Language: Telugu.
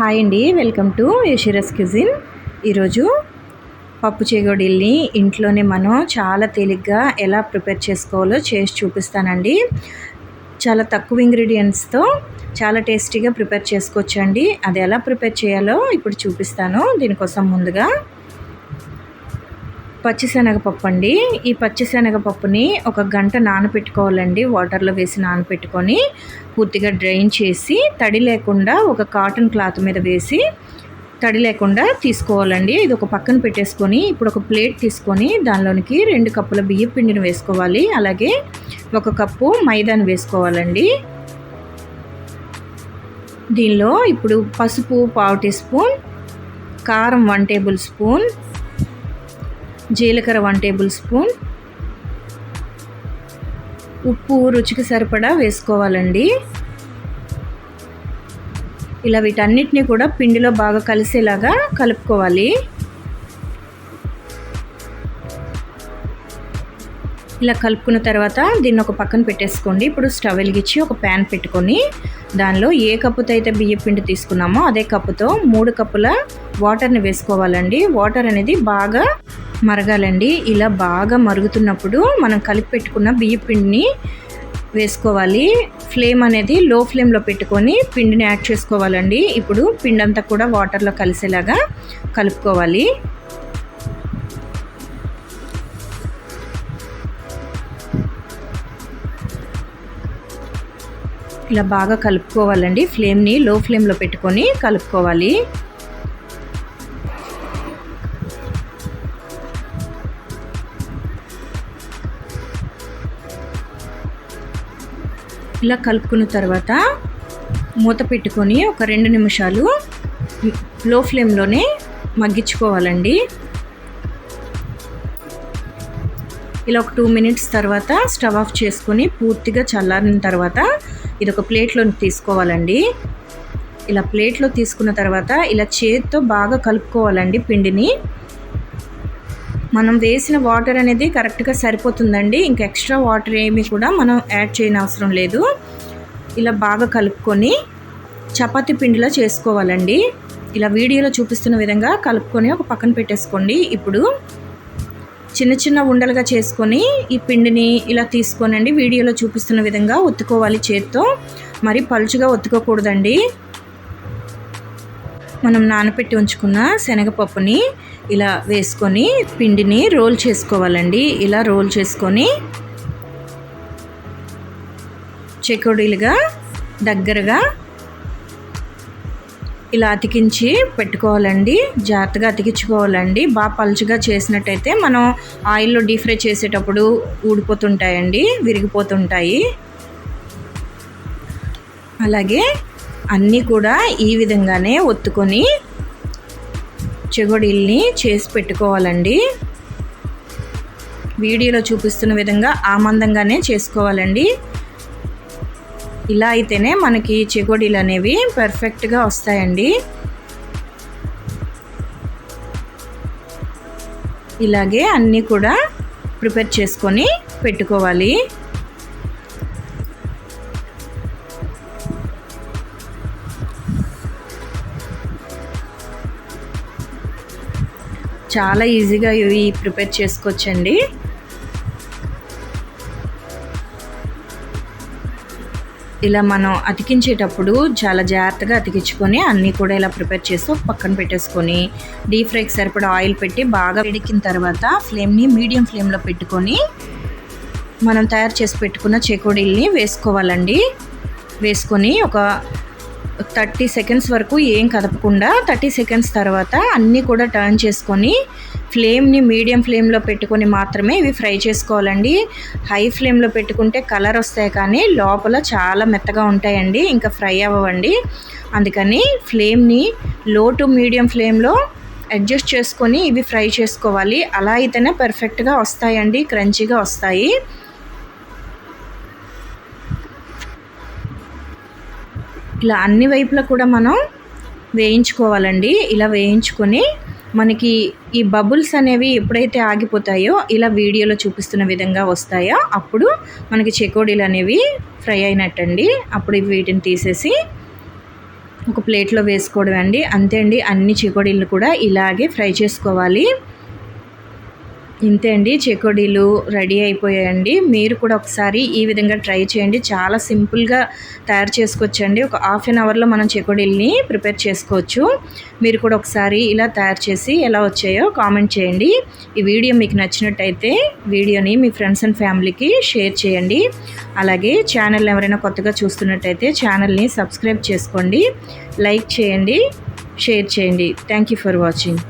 హాయ్ అండి వెల్కమ్ టు యషిరస్ క్యూజిన్. ఈరోజు పప్పు చేగోడీల్ని ఇంట్లోనే మనం చాలా తేలిగ్గా ఎలా ప్రిపేర్ చేసుకోవాలో చేసి చూపిస్తానండి. చాలా తక్కువ ఇంగ్రీడియంట్స్తో చాలా టేస్టీగా ప్రిపేర్ చేసుకోవచ్చండి. అది ఎలా ప్రిపేర్ చేయాలో ఇప్పుడు చూపిస్తాను. దీనికోసం ముందుగా పచ్చిశనగపప్పు అండి. ఈ పచ్చిశనగపప్పుని ఒక గంట నానపెట్టుకోవాలండి. వాటర్లో వేసి నానపెట్టుకొని పూర్తిగా డ్రైన్ చేసి తడి లేకుండా ఒక కాటన్ క్లాత్ మీద వేసి తడి లేకుండా తీసుకోవాలండి. ఇది ఒక పక్కన పెట్టేసుకొని ఇప్పుడు ఒక ప్లేట్ తీసుకొని దానిలోనికి రెండు కప్పుల బియ్యం పిండిని వేసుకోవాలి. అలాగే ఒక కప్పు మైదాను వేసుకోవాలండి. దీనిలో ఇప్పుడు పసుపు పావు టీ స్పూన్ కారం వన్ టేబుల్ స్పూన్ జీలకర్ర వన్ టేబుల్ స్పూన్. ఉప్పు రుచికి సరిపడా వేసుకోవాలండి. ఇలా వీటన్నిటిని కూడా పిండిలో బాగా కలిసేలాగా కలుపుకోవాలి. ఇలా కలుపుకున్న తర్వాత దీన్ని ఒక పక్కన పెట్టేసుకోండి. ఇప్పుడు స్టవ్ వెలిగించి ఒక ప్యాన్ పెట్టుకొని దానిలో ఏ కప్పుతో అయితే బియ్య పిండి తీసుకున్నామో అదే కప్పుతో మూడు కప్పుల వాటర్ని వేసుకోవాలండి. వాటర్ అనేది బాగా మరగాలండి. ఇలా బాగా మరుగుతున్నప్పుడు మనం కలిపి పెట్టుకున్న బియ్య పిండిని వేసుకోవాలి. ఫ్లేమ్ అనేది లో ఫ్లేమ్లో పెట్టుకొని పిండిని యాడ్ చేసుకోవాలండి. ఇప్పుడు పిండి అంతా కూడా వాటర్లో కలిసేలాగా కలుపుకోవాలి. ఇలా బాగా కలుపుకోవాలండి. ఫ్లేమ్ని లో ఫ్లేమ్లో పెట్టుకొని కలుపుకోవాలి. ఇలా కలుపుకున్న తర్వాత మూత పెట్టుకొని ఒక రెండు నిమిషాలు లో ఫ్లేమ్లోనే మగ్గించుకోవాలండి. ఇలా ఒక టూ మినిట్స్ తర్వాత స్టవ్ ఆఫ్ చేసుకొని పూర్తిగా చల్లారిన తర్వాత ఇది ఒక ప్లేట్లో తీసుకోవాలండి. ఇలా ప్లేట్లో తీసుకున్న తర్వాత ఇలా చేతితో బాగా కలుపుకోవాలండి పిండిని. మనం వేసిన వాటర్ అనేది కరెక్ట్గా సరిపోతుందండి. ఇంకా ఎక్స్ట్రా వాటర్ ఏమి కూడా మనం యాడ్ చేయని అవసరం లేదు. ఇలా బాగా కలుపుకొని చపాతి పిండిలా చేసుకోవాలండి. ఇలా వీడియోలో చూపిస్తున్న విధంగా కలుపుకొని ఒక పక్కన పెట్టేసుకోండి. ఇప్పుడు చిన్న చిన్న ఉండలుగా చేసుకొని ఈ పిండిని ఇలా తీసుకోనండి. వీడియోలో చూపిస్తున్న విధంగా ఒత్తుకోవాలి చేత్తో. మరి పలుచుగా ఒత్తుకోకూడదండి. మనం నానపెట్టి ఉంచుకున్న శనగపప్పుని ఇలా వేసుకొని పిండిని రోల్ చేసుకోవాలండి. ఇలా రోల్ చేసుకొని చెకోడీలుగా దగ్గరగా ఇలా అతికించి పెట్టుకోవాలండి. జాగ్రత్తగా అతికించుకోవాలండి. బాగా పలుచుగా చేసినట్టయితే మనం ఆయిల్లో డీప్ ఫ్రై చేసేటప్పుడు ఊడిపోతుంటాయండి విరిగిపోతుంటాయి. అలాగే అన్నీ కూడా ఈ విధంగానే ఒత్తుకొని చెగొడిల్ని చేసి పెట్టుకోవాలండి. వీడియోలో చూపిస్తున్న విధంగా ఆమందంగానే చేసుకోవాలండి. ఇలా అయితేనే మనకి చెగోడీలు అనేవి పర్ఫెక్ట్గా వస్తాయండి. ఇలాగే అన్నీ కూడా ప్రిపేర్ చేసుకొని పెట్టుకోవాలి. చాలా ఈజీగా ఇవి ప్రిపేర్ చేసుకోవచ్చండి. ఇలా మనం అతికించేటప్పుడు చాలా జాగ్రత్తగా అతికించుకొని అన్నీ కూడా ఇలా ప్రిపేర్ చేసి పక్కన పెట్టేసుకొని డీప్ ఫ్రైకి సరిపడా ఆయిల్ పెట్టి బాగా వేడికిన తర్వాత ఫ్లేమ్ని మీడియం ఫ్లేమ్లో పెట్టుకొని మనం తయారు చేసి పెట్టుకున్న చెకోడీల్ని వేసుకోవాలండి. వేసుకొని ఒక థర్టీ సెకండ్స్ వరకు ఏం కదపకుండా థర్టీ సెకండ్స్ తర్వాత అన్నీ కూడా టర్న్ చేసుకొని ఫ్లేమ్ని మీడియం ఫ్లేమ్లో పెట్టుకొని మాత్రమే ఇవి ఫ్రై చేసుకోవాలండి. హై ఫ్లేమ్లో పెట్టుకుంటే కలర్ వస్తాయి కానీ లోపల చాలా మెత్తగా ఉంటాయండి ఇంకా ఫ్రై అవ్వండి అందుకని ఫ్లేమ్ని లో టు మీడియం ఫ్లేమ్లో అడ్జస్ట్ చేసుకొని ఇవి ఫ్రై చేసుకోవాలి. అలా అయితేనే పర్ఫెక్ట్గా వస్తాయండి క్రంచీగా వస్తాయి. ఇలా అన్ని వైపులా కూడా మనం వేయించుకోవాలండి. ఇలా వేయించుకొని మనకి ఈ బబుల్స్ అనేవి ఎప్పుడైతే ఆగిపోతాయో ఇలా వీడియోలో చూపిస్తున్న విధంగా వస్తాయో అప్పుడు మనకి చెకోడీలు అనేవి ఫ్రై అయినట్టండి. అప్పుడు వీటిని తీసేసి ఒక ప్లేట్లో వేసుకోవడం అండి అంతే అండి అన్ని చెకోడీలు కూడా ఇలాగే ఫ్రై చేసుకోవాలి. ఇంతే అండి చెకోడీలు రెడీ అయిపోయాయండి. మీరు కూడా ఒకసారి ఈ విధంగా ట్రై చేయండి. చాలా సింపుల్గా తయారు చేసుకోవచ్చండి. ఒక హాఫ్ అన్ అవర్లో మనం చెకోడీల్ని ప్రిపేర్ చేసుకోవచ్చు. మీరు కూడా ఒకసారి ఇలా తయారు చేసి ఎలా వచ్చాయో కామెంట్ చేయండి. ఈ వీడియో మీకు నచ్చినట్టయితే వీడియోని మీ ఫ్రెండ్స్ అండ్ ఫ్యామిలీకి షేర్ చేయండి. అలాగే ఛానల్ ఎవరైనా కొత్తగా చూస్తున్నట్టయితే ఛానల్ని సబ్స్క్రైబ్ చేసుకోండి. లైక్ చేయండి షేర్ చేయండి. Thank you for watching.